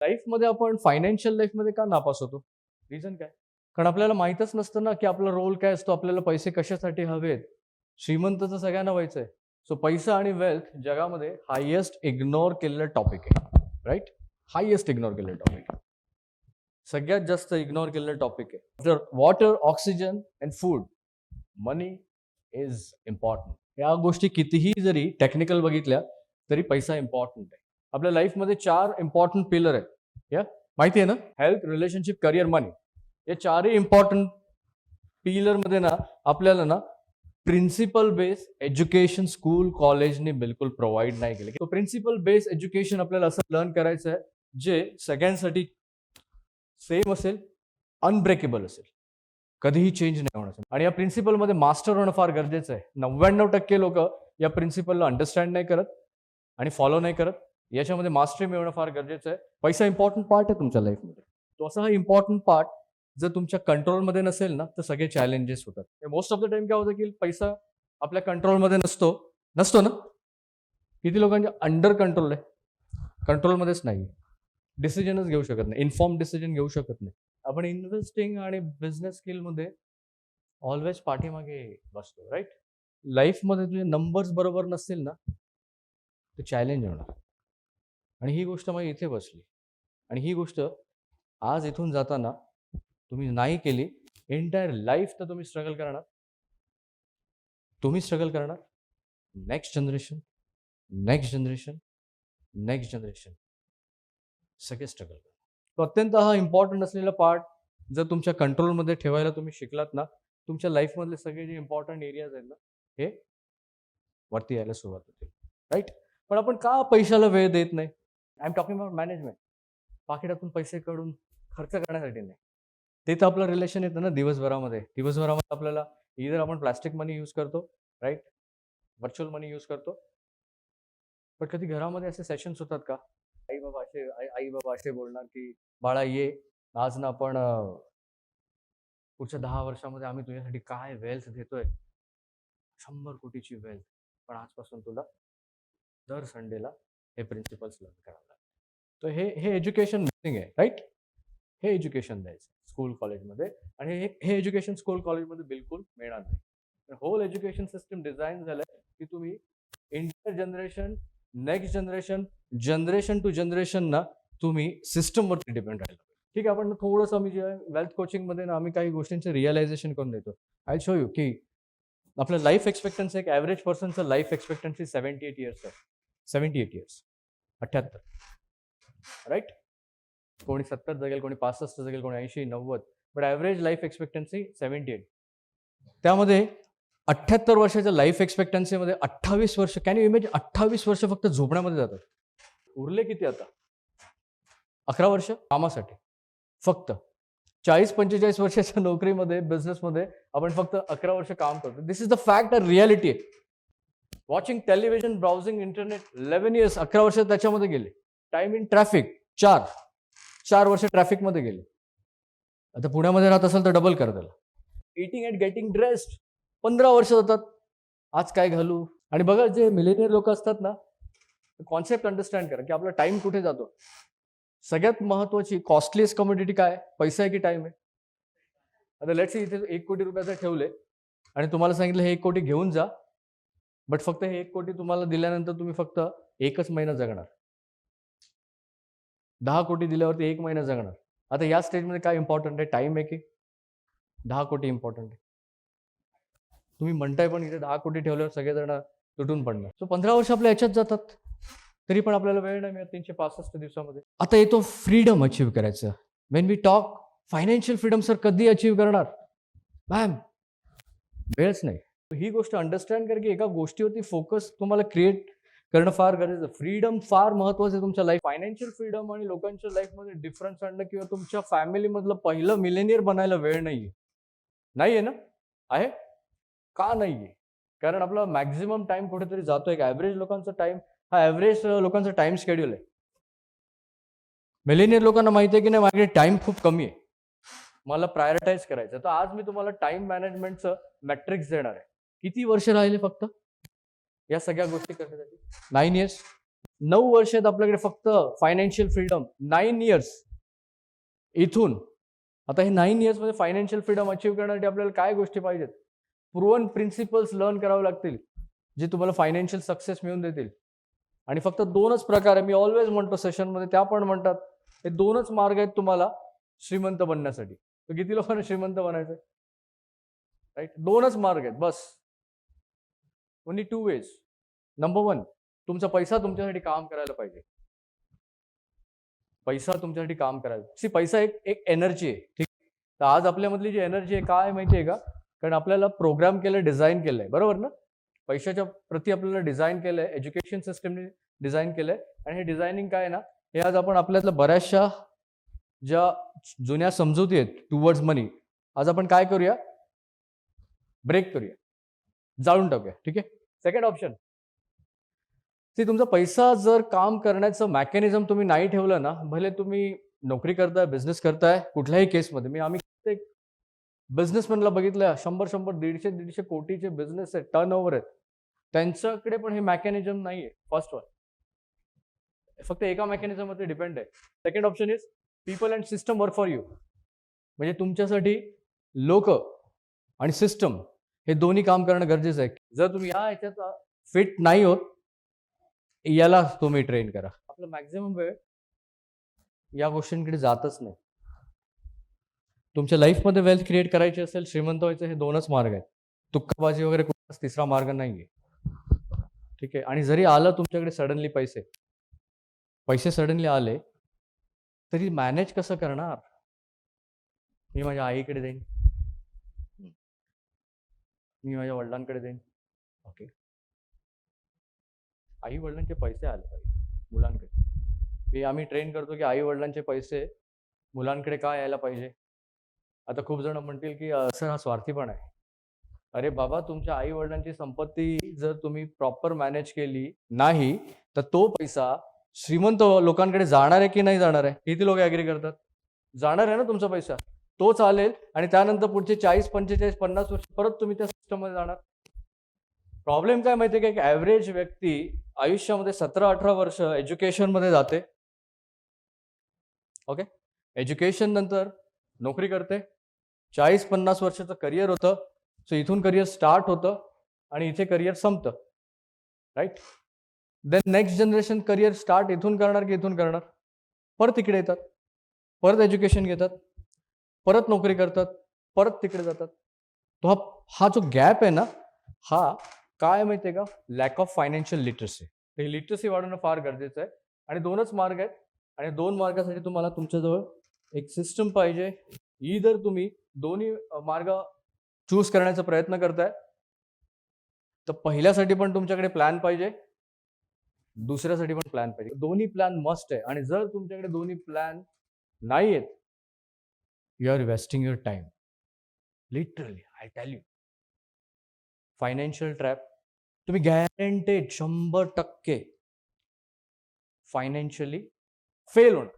लाईफमध्ये आपण फायनान्शियल लाईफमध्ये का नापास होतो? रिझन काय? कारण आपल्याला माहीतच नसतं ना की आपला रोल काय असतो आपल्याला पैसे कशासाठी हवेत? श्रीमंतचं सगळ्यांना व्हायचं आहे सो पैसा आणि वेल्थ जगामध्ये हायेस्ट इग्नोर केलेलं टॉपिक आहे. राईट हायेस्ट इग्नोर केलेलं टॉपिक सगळ्यात जास्त इग्नोर केलेलं टॉपिक आहे. जर water oxygen and food money is important या गोष्टी कितीही जरी टेक्निकल बघितल्या तरी पैसा इम्पॉर्टंट आहे. आपल्या लाईफमध्ये चार इम्पॉर्टंट पिलर आहेत. या माहिती आहे ना? हेल्थ रिलेशनशिप करिअर मनी या चारही इम्पॉर्टंट पिलरमध्ये ना आपल्याला ना प्रिन्सिपल बेस एज्युकेशन स्कूल कॉलेजने बिलकुल प्रोव्हाइड नाही केले. प्रिन्सिपल बेस एज्युकेशन आपल्याला असं लर्न करायचं आहे जे सगळ्यांसाठी सेम असेल अनब्रेकेबल असेल. कधीही चेंज नाही होणार. आणि या प्रिन्सिपलमध्ये मास्टर होणं फार गरजेचं आहे. नव्याण्णव टक्के लोक या प्रिन्सिपलला अंडरस्टँड नाही करत आणि फॉलो नाही करत. याच्यामध्ये मास्टरी मिळवणं फार गरजेचं आहे. पैसा इम्पॉर्टंट पार्ट आहे तुमच्या लाईफमध्ये तो असा हा इम्पॉर्टंट पार्ट जर तुमच्या कंट्रोलमध्ये नसेल ना तर सगळे चॅलेंजेस होतात. मोस्ट ऑफ द टाइम काय होतं की पैसा आपल्या कंट्रोलमध्ये नसतो. नसतो ना? किती लोकांच्या अंडर कंट्रोल आहे. कंट्रोलमध्येच नाही डिसिजनच घेऊ शकत नाही. इन्फॉर्म डिसिजन घेऊ शकत नाही. आपण इन्व्हेस्टिंग आणि बिझनेस स्किलमध्ये ऑलवेज पाठीमागे बसतो राईट लाईफमध्ये तुझे नंबर्स बरोबर नसतील ना तर चॅलेंज होणार. आणि ही गोष्ट मग इथे बसली. आणि ही गोष्ट आज इथून जाताना तुम्ही नाही केली एंटायर लाईफ तर तुम्ही स्ट्रगल करणार. तुम्ही स्ट्रगल करणार. Next generation next generation next generation सगळे स्ट्रगल करणार. तो अत्यंत हा इम्पॉर्टंट असलेला पार्ट जर तुमच्या कंट्रोलमध्ये ठेवायला तुम्ही शिकलात ना तुमच्या लाईफमधले सगळे जे इम्पॉर्टंट एरियाज आहेत ना हे वरती यायला सुरुवात होते. राईट पण आपण का पैशाला वेळ देत नाही? I am talking about management पाकिटातून पैसे काढून खर्च करण्यासाठी नाही. ते तर आपलं रिलेशन येतं ना दिवसभरामध्ये. दिवसभरामध्ये आपल्याला इधर आपण प्लास्टिक मनी यूज करतो राईट व्हर्च्युअल मनी यूज करतो. पण कधी घरामध्ये असे सेशन्स होतात का? आई बाबा असे आई आई बाबा असे बोलणार की बाळा ये. आज ना आपण पुढच्या दहा वर्षामध्ये आम्ही तुझ्यासाठी काय वेल्थ देतोय? शंभर कोटीची वेल्थ पण आजपासून तुला दर संडेला हे प्रिन्सिपल्स लर्न करावं लागतं. तर हे हे एज्युकेशन मिसिंग आहे राईट हे एज्युकेशन द्यायचं स्कूल कॉलेजमध्ये आणि हे हे एज्युकेशन स्कूल कॉलेजमध्ये बिलकुल मिळणार नाही. होल एज्युकेशन सिस्टम डिझाईन झालंय की तुम्ही inter generation next generation generation to generation ना तुम्ही सिस्टमवरती डिपेंड राहिला ठीक आहे आपण थोडंसं आम्ही जे वेल्थ कोचिंगमध्ये ना आम्ही काही गोष्टींचं रिअलायझेशन करून देतो. आय शो यू की आपलं लाईफ एक्सपेक्टन्सी एक average पर्सनचं life expectancy seventy eight years आहे. Seventy eight years. अठ्ठ्याहत्तर राईट कोणी सत्तर जगेल कोणी पासष्ट जगेल कोणी ऐंशी नव्वद. But average life expectancy seventy eight. त्यामध्ये अठ्ठ्याहत्तर वर्षाच्या लाईफ एक्सपेक्टन्सीमध्ये अठ्ठावीस वर्ष कॅन यू इमेज अठ्ठावीस वर्ष फक्त झोपण्यामध्ये जातात? उरले किती आता? अकरा वर्ष कामासाठी. फक्त चाळीस पंचेचाळीस वर्षाच्या नोकरीमध्ये बिझनेसमध्ये आपण फक्त अकरा वर्ष काम करतो. This is the fact a reality watching television browsing internet eleven years अकरा वर्ष त्याच्यामध्ये गेले. टाइम इन ट्रॅफिक चार. चार वर्ष ट्रॅफिकमध्ये गेले. आता पुण्यामध्ये राहत असेल तर डबल कर त्याला. इटिंग अँड गेटिंग ड्रेस्ड पंधरा वर्ष जातात. आज काय घालू? आणि बघा जे मिलेनियर लोक असतात ना कॉन्सेप्ट अंडरस्टँड करा की आपला टाइम कुठे जातो? सगळ्यात महत्वाची कॉस्टलीस्ट कमोडिटी काय? पैसा आहे की टाइम आहे? आता लेट्स इथे एक कोटी रुपयाचं ठेवले आणि तुम्हाला सांगितलं हे एक कोटी घेऊन जा. बट फक्त हे एक कोटी तुम्हाला दिल्यानंतर तुम्ही फक्त एकच महिना जगणार. दहा कोटी दिल्यावरती एक महिना जगणार. आता या स्टेजमध्ये काय इम्पॉर्टंट आहे? टाइम आहे की दहा कोटी इम्पॉर्टंट आहे. तुम्ही म्हणताय पण इथे दहा कोटी ठेवल्यावर सगळेजण तुटून पडणार. सो पंधरा वर्ष आपल्या याच्यात जातात. तरी पण आपल्याला वेळ नाही मिळत तीनशे पासष्ट दिवसामध्ये. आता येतो फ्रीडम अचीव्ह करायचं. When we talk financial freedom sir कधी अचीव्ह करणार? मॅम वेळच नाही. ही गोष्ट अंडरस्टँड कर की एका गोष्टीवरती फोकस तुम्हाला क्रिएट करणं फार गरजेचं फ्रीडम फार महत्वाचं आहे तुमच्या लाईफ फायनान्शियल फ्रीडम आणि लोकांच्या लाईफमध्ये डिफरन्स आणणं किंवा तुमच्या फॅमिलीमधलं पहिलं मिलेनियर बनायला वेळ नाहीये. नाहीये ना? आहे? का नाहीये? कारण आपला मॅक्झिमम टाइम कुठेतरी जातोय. एक ॲव्हरेज लोकांचा टाइम हा ॲव्हरेज लोकांचा टाइम शेड्यूल आहे. मिलेनियर लोकांना माहिती आहे की नाही माझ्याकडे टाइम खूप कमी आहे. मला प्रायोरिटाईज करायचं तर आज मी तुम्हाला टाइम मॅनेजमेंटचं मॅट्रिक्स देणार आहे. किती वर्ष राहिले फक्त? या सगळ्या गोष्टी करण्यासाठी. नाईन इयर्स नऊ वर्ष आहेत आपल्याकडे फक्त फायनान्शियल फ्रीडम नाईन इयर्स इथून. आता हे नाईन इयर्समध्ये फायनान्शियल फ्रीडम अचीव्ह करण्यासाठी आपल्याला काय गोष्टी पाहिजेत? प्रुवन प्रिन्सिपल्स लर्न करावे लागतील जे तुम्हाला फायनान्शियल सक्सेस मिळवून देतील. आणि फक्त दोनच प्रकार आहे. मी ऑलवेज म्हणतो सेशनमध्ये त्या पण म्हणतात. हे दोनच मार्ग आहेत तुम्हाला श्रीमंत बनण्यासाठी. तर किती लोकांना श्रीमंत बनायचं राईट दोनच मार्ग आहेत. बस. Only two ways number one तुमचा पैसा तुमच्यासाठी काम करायला पाहिजे. पैसा तुमच्यासाठी काम करायला सी पैसा एक एक एनर्जी आहे. ठीक? तर आज आपल्यामधली जी एनर्जी आहे काय माहिती आहे का? कारण आपल्याला प्रोग्राम केलं डिझाईन केलंय. बरोबर ना? पैशाच्या प्रती आपल्याला डिझाईन केलंय एज्युकेशन सिस्टमने डिझाईन केलंय. आणि हे डिझायनिंग काय आहे ना? हे आज आपण आपल्यातल्या बऱ्याचशा ज्या जुन्या समजुती आहेत टुवर्ड्स मनी आज आपण काय करूया? ब्रेक करूया. जाळून टाकूया. ठीक आहे? सेकंड ऑप्शन ती तुमचा पैसा जर काम करण्याचं मॅकॅनिझम तुम्ही नाही ठेवलं ना भले तुम्ही नोकरी करताय बिझनेस करताय कुठल्याही केसमध्ये मी आम्ही प्रत्येक बिझनेसमॅनला बघितलं शंभर शंभर दीडशे दीडशे कोटीचे बिझनेस आहेत टर्न ओव्हर आहेत. त्यांच्याकडे पण हे मॅकॅनिझम नाही आहे फर्स्ट वन फक्त एका मेकॅनिझमवरती डिपेंड आहे. Second option is people and system work for you म्हणजे तुमच्यासाठी लोक आणि सिस्टम हे दोन्ही काम करणं गरजेचं आहे. जर तुम्ही या ह्याच्यात फिट नाही होत याला तुम्ही ट्रेन करा. आपलं मॅक्झिमम वेळ या गोष्टींकडे जातच नाही. तुमच्या लाईफमध्ये वेल्थ क्रिएट करायची असेल श्रीमंत व्हायचं हे दोनच मार्ग आहेत. तुक्काबाजी वगैरे कुठलाच तिसरा मार्ग नाहीये. ठीक आहे? आणि जरी आलं तुमच्याकडे सडनली पैसे पैसे सडनली आले तरी मॅनेज कसं करणार? मी माझ्या आईकडे जाईन. मी माझ्या वडिलांकडे जाईन ओके. आई वडिलांचे पैसे आले पाहिजे मुलांकडे. मी आम्ही ट्रेन करतो की आई वडिलांचे पैसे मुलांकडे का यायला पाहिजे? आता खूप जण म्हणतील की सर हा स्वार्थीपण आहे. अरे बाबा तुमच्या आई वडिलांची संपत्ती जर तुम्ही प्रॉपर मॅनेज केली नाही तर तो पैसा श्रीमंत लोकांकडे जाणार आहे की नाही जाणार आहे? किती लोक ऍग्री करतात? जाणार आहे ना तुमचा पैसा? तो चालेल. आणि त्यानंतर पुढचे चाळीस पंचेचाळीस पन्नास वर्ष परत तुम्ही त्या सिस्टममध्ये जाणार. प्रॉब्लेम काय माहितीये का? एक ॲव्हरेज व्यक्ती आयुष्यामध्ये सतरा अठरा वर्ष एज्युकेशनमध्ये जाते. ओके एज्युकेशन नंतर नोकरी करते. चाळीस पन्नास वर्षाचं करिअर होतं. सो इथून करिअर स्टार्ट होतं. आणि इथे करिअर संपतं. Right then next generation career start इथून करणार की इथून करणार? परत इकडे येतात. परत एज्युकेशन घेतात. परत नोकरी करतात परत तिकडे जातात. तो हा हा जो गॅप आहे ना हा काय माहितीये का? लॅक ऑफ फायनान्शियल लिटरसी हे लिटरसी वाढवणं फार गरजेचं आहे. आणि दोनच मार्ग आहेत. आणि दोन मार्गासाठी तुम्हाला तुमच्याजवळ एक सिस्टम पाहिजे. इधर तुम्ही दोन्ही मार्ग चूज करण्याचा प्रयत्न करताय तर पहिल्यासाठी पण तुमच्याकडे प्लॅन पाहिजे. दुसऱ्यासाठी पण प्लॅन पाहिजे. दोन्ही प्लॅन मस्ट आहे. आणि जर तुमच्याकडे दोन्ही प्लॅन नाही आहेत you are wasting your time literally I tell you financial trap तुम्ही गॅरंटेड शंभर टक्के फायनान्शियली फेल होणार